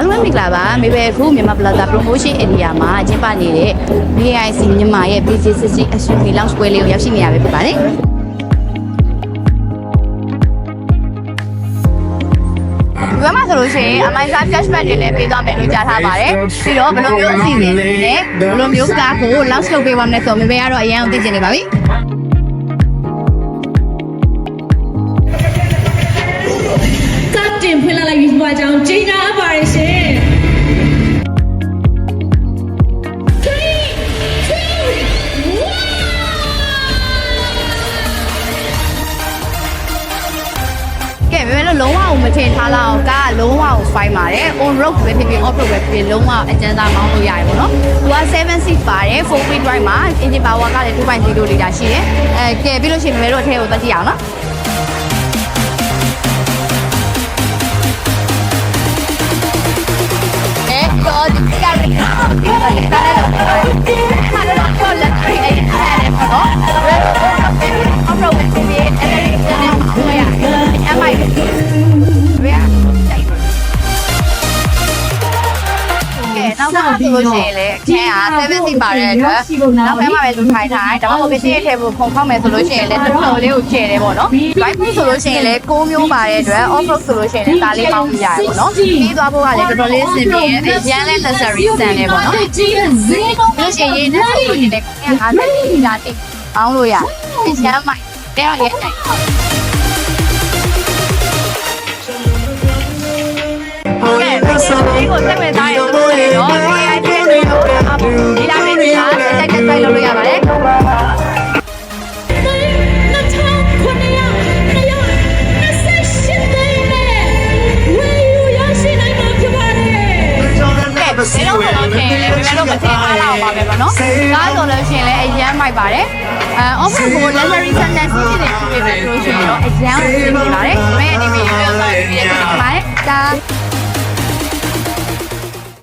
္ဂလာပါမေဘယ်ခုမြန်မာ Plaza Promotion Area မှာကျင်းပနေတဲ့ BIC မြန်မာရဲ့ BC60 SUV Lounge Square လေးကိုရောက်ရှိနေရပဲဖြစ်ပါတယ်ဒီမှာဆိုလို့ရှိရင် Amazon cashback တွေလည်းပေးသွားမယ်လို့ကြားထားပါတယ်ပြီးတော့ဘယ်လိုမျိုးအစီအစဉ်တွေနဲ့ဘယ်လိုမျိုးကားကို launch လုပ်ပေးပါမလဲဆိုတော့မေဘယ်ကတော့အရင်အောင်သိချင်နေပါပြီ ကဲဘယ်လိုလုံးဝအောင်မထင်ထားလောက်ကားကလုံးဝအောင် fine ပါတယ် on road ပဲဖြစ်ဖြစ် off road ပဲဖြစ်ဖြစ်လုံးဝအကျဉ်းသားမောင်းလို့ရတယ်ပေါ့နော်သူက7 seat ပါတယ်4 wheel drive မှာ engine power ကလည်း2.0 liter ရှိတယ်အဲကဲပြီးလို့ရှိရင်ဘယ်လိုအထက်ကိုသွားကြည့်အောင်နော်အဲတော့ဒီကရီဒီကရီကလ ဆုံးဆိုလို့ရှိရင်လေအခင်းက7စီပါတဲ့အတွက်နောက်ဘက်မှာပဲလူထိုင်ထိုင်ဒါမှမဟုတ်ပစ္စည်းတွေထည့်ဖို့ခုံဖောက်မယ်ဆိုလို့ရှိရင်လည်းတော်တော်လေးကိုကျယ်တယ်ပေါ့နော် bike ဆိုလို့ရှိရင်လည်း6မျိုးပါတဲ့အတွက် off road ဆိုလို့ရှိရင်လည်းဒါလေးပေါင်းပြရတယ်ပေါ့နော်ပြီးသွားဖို့ကလည်းတော်တော်လေးအဆင်ပြေရရန်လည်း necessary စံတယ်ပေါ့နော်ကြီးရဲ့ဈေးကောင်းလို့ရှိရင်နဲ့ဆိုလို့ရှိရင်လည်း50စီလာတိပေါင်းလို့ရရန်မိုက်တဲ့တော့ရဲ့တိုင်ကဲဒီကိုစိတ်ဝင်စားရ လို့ဆိုရင်တော့ VIP တွေလို့အပူဒီလာမယ့်နေ့ကစက်တက်ဆိုင်လုပ်လို့ရပါတယ်နှစ်ထောင်ခုနှစ်ရာနှစ်ရာနှစ်ဆက်ရှစ်သိန်းနဲ့ဝယ်ယူရရှိနိုင်မှာဖြစ်ပါတယ်ကဲဒီတော့ဆိုလို့ရှိရင်လည်းဘယ်လိုမထင်အားလောက်ပါပဲပေါ့နော်။ကားဆိုလို့ရှိရင်လည်းအရန်မိုက်ပါတယ်။အဲ offer ကို luxury standard စီးစီးနေပြီပဲဆိုလို့ရှိရင်တော့အရန်ကိုပြင်နေပါတယ်။ဘယ်အနေနဲ့ရောတော့ပြည့်ရပါတယ်။ဒါ